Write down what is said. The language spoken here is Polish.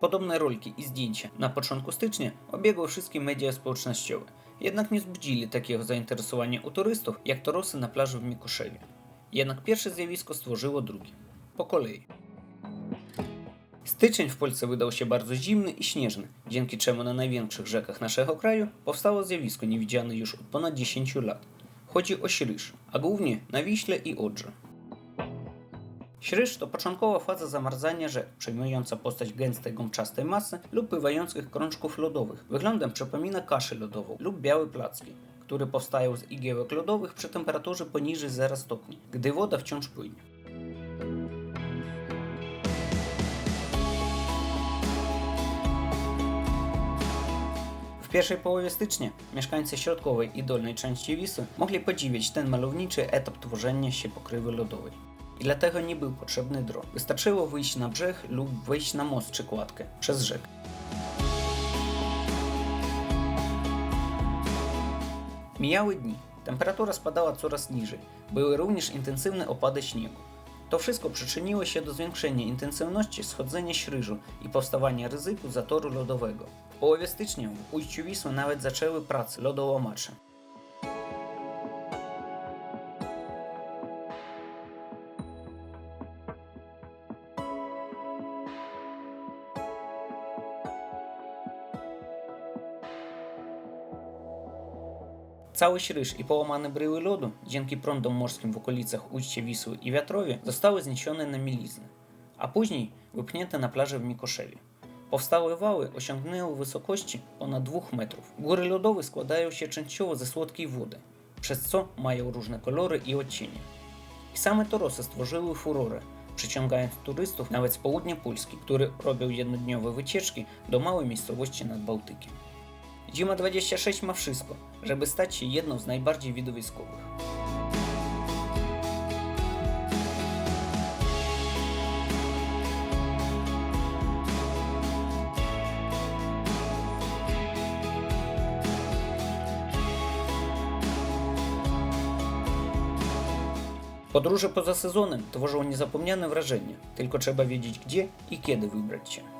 Podobne rolki i zdjęcia na początku stycznia obiegły wszystkie media społecznościowe, jednak nie wzbudzili takiego zainteresowania u turystów jak torosy na plaży w Mikoszewie. Jednak pierwsze zjawisko stworzyło drugie. Po kolei. Styczeń w Polsce wydał się bardzo zimny i śnieżny, dzięki czemu na największych rzekach naszego kraju powstało zjawisko niewidziane już od ponad 10 lat. Chodzi o śryż, a głównie na Wiśle i Odrze. Śryż to początkowa faza zamarzania rzek, przejmująca postać gęstej gąbczastej masy lub pływających krążków lodowych. Wyglądem przypomina kaszę lodową lub białe placki, które powstają z igiełek lodowych przy temperaturze poniżej 0 stopni, gdy woda wciąż płynie. W pierwszej połowie stycznia mieszkańcy środkowej i dolnej części Wisły mogli podziwiać ten malowniczy etap tworzenia się pokrywy lodowej. I dlatego nie był potrzebny dron. Wystarczyło wyjść na brzeg lub wejść na most czy kładkę przez rzekę. Mijały dni. Temperatura spadała coraz niżej. Były również intensywne opady śniegu. To wszystko przyczyniło się do zwiększenia intensywności schodzenia śryżu i powstawania ryzyku zatoru lodowego. W połowie stycznia w ujściu Wisły nawet zaczęły prace lodołamacze. Cały śryż i połamane bryły lodu, dzięki prądom morskim w okolicach ujścia Wisły i Wiatrowie, zostały zniesione na mielizny, a później wypchnięte na plażę w Mikoszewie. Powstałe wały osiągnęły wysokości ponad 2 metrów. Góry lodowe składają się częściowo ze słodkiej wody, przez co mają różne kolory i odcienie. I same torosy stworzyły furorę, przyciągając turystów nawet z południa Polski, którzy robią jednodniowe wycieczki do małej miejscowości nad Bałtykiem. Zima 26 ma wszystko, żeby stać się jedną z najbardziej widowiskowych. Podróże poza sezonem tworzą niezapomniane wrażenie, tylko trzeba wiedzieć gdzie i kiedy wybrać się.